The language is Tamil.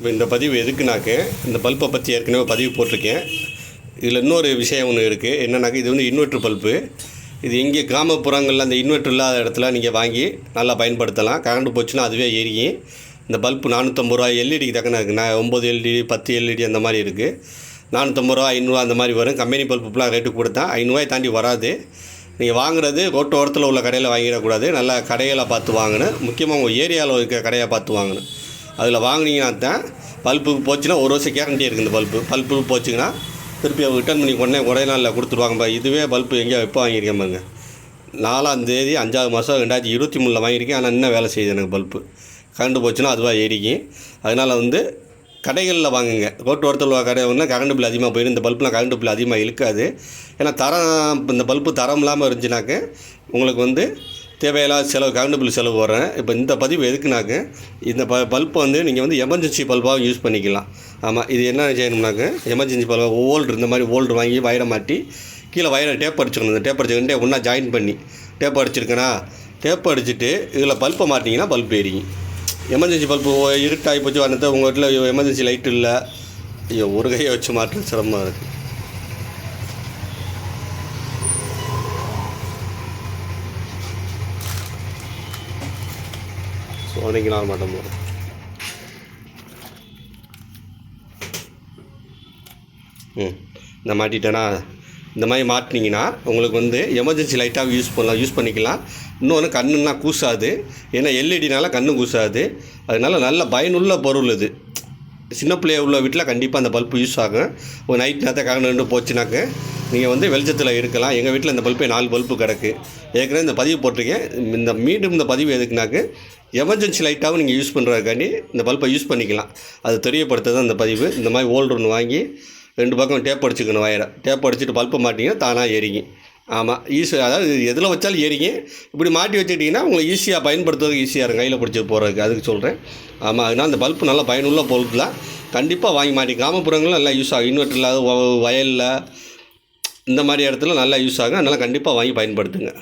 இப்போ இந்த பதிவு எதுக்குனாக்க இந்த பல்பை பற்றி ஏற்கனவே பதிவு போட்டிருக்கேன். இதில் இன்னொரு விஷயம் ஒன்று இருக்குது என்னன்னாக்க இது வந்து இன்வெர்ட்ரு பல்பு இது எங்கே கிராமப்புறங்களில் அந்த இன்வெர்ட்ரு இல்லாத இடத்துல நீங்கள் வாங்கி நல்லா பயன்படுத்தலாம். கரண்ட் போச்சுன்னா அதுவே எரியும் இந்த பல்பு நானூற்றம்பது ரூபா எல்இடிக்கு தக்கன இருக்குது நான் ஒம்பது எல்இடி பத்து எல்இடி அந்த மாதிரி இருக்குது நானூற்றம்பது ரூபா ஐநூறுரூவா அந்த மாதிரி வரும். கம்பெனி பல்புலாம் ரேட்டு கொடுத்தா ஐநூறுவாய் தாண்டி வராது. நீங்கள் வாங்குறது ரோட்டு ஓரத்தில் உள்ள கடையில் வாங்கிடக்கூடாது. நல்லா கடையில் பார்த்து வாங்கணும். முக்கியமாக உங்கள் ஏரியாவில் இருக்க கடையை பார்த்து வாங்கணும். அதில் வாங்குனீங்கன்னா தான் பல்புக்கு போச்சுன்னா ஒரு வருஷம் கேரண்டி இருக்குது இந்த பல்பு பல்பு போச்சுங்கன்னா திருப்பி அவங்க ரிட்டர்ன் பண்ணி உடனே ஒரே நாளில் கொடுத்துருவாங்க இதுவே பல்பு எங்கேயோ எப்போ வாங்கியிருக்கேன் பாருங்க. நாலாந்தேதி அஞ்சாவது மாதம் ரெண்டாயிரத்தி இருபத்தி மூணில் வாங்கியிருக்கேன். ஆனால் இன்னும் வேலை செய்யுது எனக்கு பல்பு கரண்ட் போச்சுன்னா அதுவாக ஏறிக்கும் அதனால் வந்து கடைகளில் வாங்குங்க. ரோட்டு ஓரத்தில் உள்ள கடை வந்து கரண்ட் பில் அதிகமாக போயிடும் இந்த பல்புலாம் கரண்ட் பில் அதிகமாக இழுக்காது. ஏன்னா தரம் இந்த பல்பு தரம் இல்லாமல் இருந்துச்சுனாக்க உங்களுக்கு வந்து தேவையில்லாத செலவு கரண்ட் செலவு போடுறேன். இப்போ இந்த பதிவு எதுக்குனாக்க இந்த ப பல்பை வந்து நீங்கள் வந்து எமர்ஜென்சி பல்பாக யூஸ் பண்ணிக்கலாம். ஆமாம் இது என்ன செய்யணும்னாக்க எமர்ஜென்சி பல்பாக ஓல்டு இந்த மாதிரி ஓல்டு வாங்கி வயரை மாட்டி கீழே வயரை டேப் அடிச்சுக்கணும். இந்த டேப் அடிச்சுக்கிட்டே ஒன்றா ஜாயின் பண்ணி டேப் அடிச்சிருக்கேனா? டேப் அடிச்சுட்டு இதில் பல்பை மாட்டிங்கன்னா பல்ப் எரியும். எமர்ஜென்சி பல்ப்பு இருட்டாகி போச்சு வந்தது உங்கள் வீட்டில் எமர்ஜென்சி லைட் இல்லை. ஐயோ ஒரு கையை வச்சு மாட்டுறது சிரமமாக இருக்குது சோனிக்கு நாள் மாட்டோம் போகிறோம் ம். இந்த மாட்டிட்டேனா இந்த மாதிரி மாட்டினீங்கன்னா உங்களுக்கு வந்து எமர்ஜென்சி லைட்டாக யூஸ் பண்ணலாம் யூஸ் பண்ணிக்கலாம். இன்னொன்று கண்ணுன்னா கூசாது. ஏன்னா எல்இடினால கண்ணு கூசாது. அதனால நல்ல பயனுள்ள பொருள் இது. சின்ன பிள்ளைய உள்ள வீட்டில் கண்டிப்பாக அந்த பல்பு யூஸ் ஆகும். ஒரு நைட் நேரத்தை கரண்ட் போச்சுனாக்க நீங்கள் வந்து வெளிச்சத்தில் இருக்கலாம். எங்கள் வீட்டில் இந்த பல்பே நாலு பல்பு கிடக்கு. ஏற்கனவே இந்த பதிவு போட்டிருக்கேன். இந்த மீண்டும் இந்த பதிவு எதுக்குனாக்க எமர்ஜென்சி லைட்டாகவும் நீங்கள் யூஸ் பண்ணுறதுக்காண்டி இந்த பல்பை யூஸ் பண்ணிக்கலாம். அது தெரியப்படுத்துறது தான் இந்த பதிவு. இந்த மாதிரி ஓல்டு ஒன்று வாங்கி ரெண்டு பக்கம் டேப் அடிச்சுக்கணும் வயரை டேப் அடிச்சுட்டு பல்பை மாட்டிங்கன்னா தானாக ஏறிங்க ஆமாம் ஈஸி அதாவது எதில் வச்சாலும் ஏறிங்க. இப்படி மாட்டி வச்சுக்கிட்டிங்கன்னா உங்களுக்கு ஈஸியாக பயன்படுத்துறதுக்கு ஈஸியாக இருக்கும். கையில் பிடிச்சி போகிறதுக்கு அதுக்கு சொல்கிறேன் ஆமாம் அதனால் அந்த பல்பு நல்லா பயனுள்ள பொருள் தான் கண்டிப்பாக வாங்கி மாட்டி கிராமப்புறங்களில் நல்லா யூஸ் ஆகும். இன்வெர்டர் இல்லாத வயலில் இந்த மாதிரி இடத்துல நல்லா யூஸ் ஆகும். அதனால் கண்டிப்பாக வாங்கி பயன்படுத்துங்க.